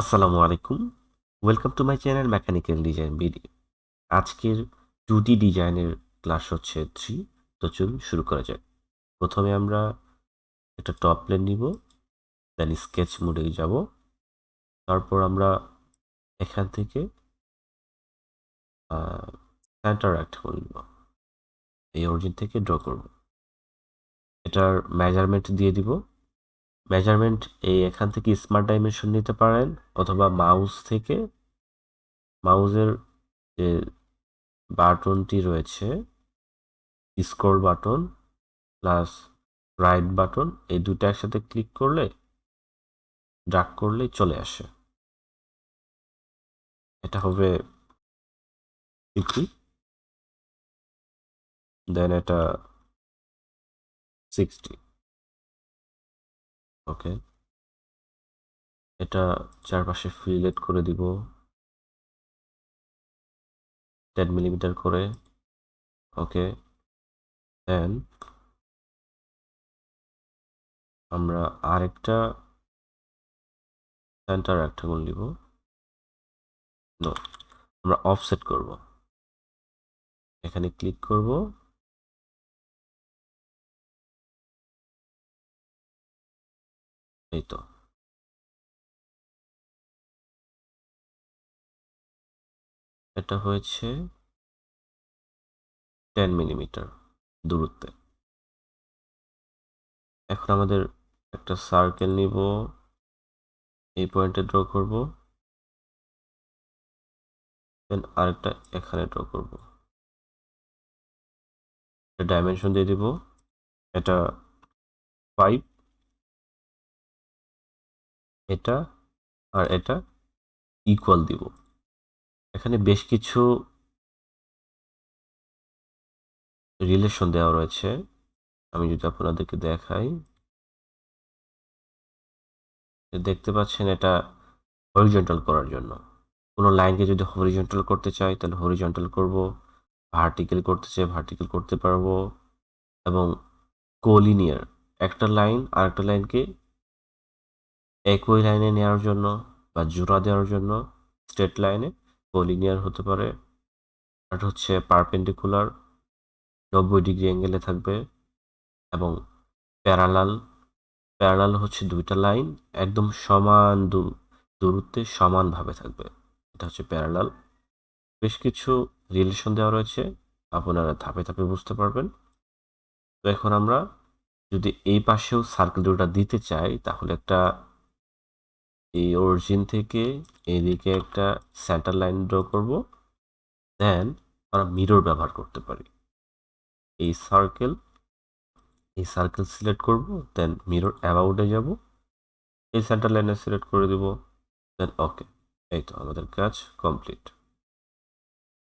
আসসালামু আলাইকুম। Welcome to my channel mechanical design video আজকের টু ডি ডিজাইনের ক্লাস হচ্ছে থ্রি তো চলুন শুরু করা যাক। প্রথমে আমরা একটা টপ প্লেন নিব দেন স্কেচ মোডে যাব। তারপর আমরা এখান থেকে সেন্টার একটা করে নিব। এই অরিজিন থেকে ড্র করব। এটার মেজারমেন্ট দিয়ে দিব। মেজারমেন্ট এই এখান থেকে স্মার্ট ডাইমেনশন নিতে পারেন অথবা মাউস থেকে। মাউসের যে বাটনটি রয়েছে scroll button plus right button এই দুটো একসাথে ক্লিক করলে ড্রাগ করলেই চলে আসে। এটা হবে ফিফটি দেন এটা সিক্সটি ওকে। এটা চারপাশে ফিলেট করে দিব। টেন মিলিমিটার করে। ওকে। দেন আমরা আরেকটা সেন্টার একটা গুণ নিব। নো আমরা অফসেট করব। এখানে ক্লিক করব। তো এটা হয়েছে টেন মিলিমিটার দূরত্বে। এখন আমাদের একটা সার্কেল নিব, এই পয়েন্টে ড্র করব। দেন আরেকটা এখানে ড্র করব। ডাইমেনশন দিয়ে দিব। এটা ফাইভ এটা আর এটা ইকুয়াল দিব। এখানে বেশ কিছু রিলেশন দেওয়া রয়েছে। আমি যদি আপনাদেরকে দেখাই দেখতে পাচ্ছেন এটা হরিজন্টাল করার জন্য। কোনো লাইনকে যদি হরিজন্টাল করতে চাই, তাহলে হরিজন্টাল করব ভার্টিক্যাল করতে চাই ভার্টিক্যাল করতে পারব এবং কোলিনিয়ার একটা লাইন আর একটা লাইনকে একই লাইনে নেওয়ার জন্য বা জোড়া দেওয়ার জন্য স্ট্রেট লাইনে কোলিনিয়ার হতে পারে। আর হচ্ছে পারপেন্ডিকুলার নব্বই ডিগ্রি অ্যাঙ্গেলে থাকবে এবং প্যারালাল প্যারালাল হচ্ছে দুইটা লাইন একদম সমান দূরত্বে সমানভাবে থাকবে। এটা হচ্ছে প্যারালাল বেশ কিছু রিলেশন দেওয়া রয়েছে, আপনারা ধাপে ধাপে বুঝতে পারবেন। তো এখন আমরা যদি এই পাশেও সার্কেল দুটা দিতে চাই, তাহলে একটা এই অরিজিন থেকে এদিকে একটা সেন্টার লাইন ড্র করব দেন আমরা মিরর ব্যবহার করতে পারি। এই সার্কেল এই সার্কেল সিলেক্ট করব দেন মিরর অ্যাবাউটে যাব। এই সেন্টার লাইনে সিলেক্ট করে দেব দেন ওকে এই তো আমাদের কাজ কমপ্লিট